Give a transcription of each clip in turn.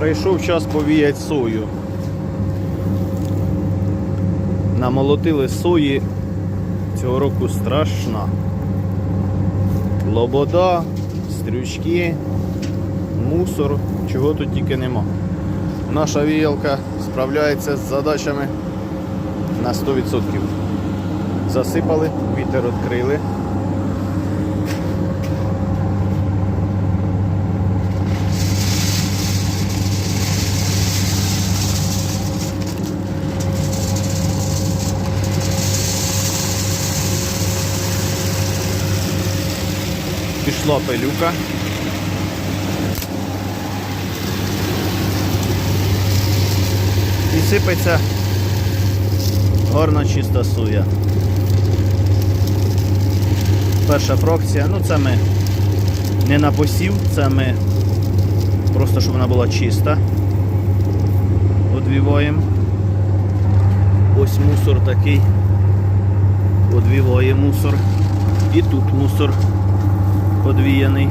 Прийшов час повіяти сою. Намолотили сої цього року страшна. Лобода, стрючки, мусор, чого тут тільки нема. Наша віялка справляється з задачами на 100%. Засипали, вітер відкрили. Пішла пилюка. І сипеться гарна чиста суя. Перша фракція, ну це ми не на посів, це ми просто щоб вона була чиста. Одвіваємо. Ось мусор такий. Одвіває мусор. І тут мусор подвіяний.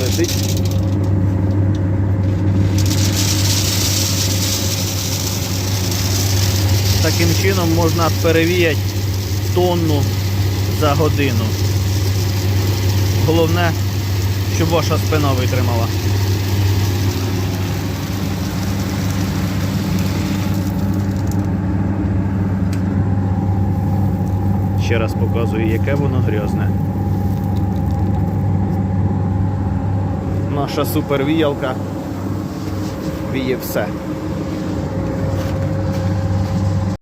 Летить. Таким чином можна перевіяти тонну за годину. Головне, щоб ваша спина витримала. Ще раз показую, яке воно грязне. Наша супервіялка віє все.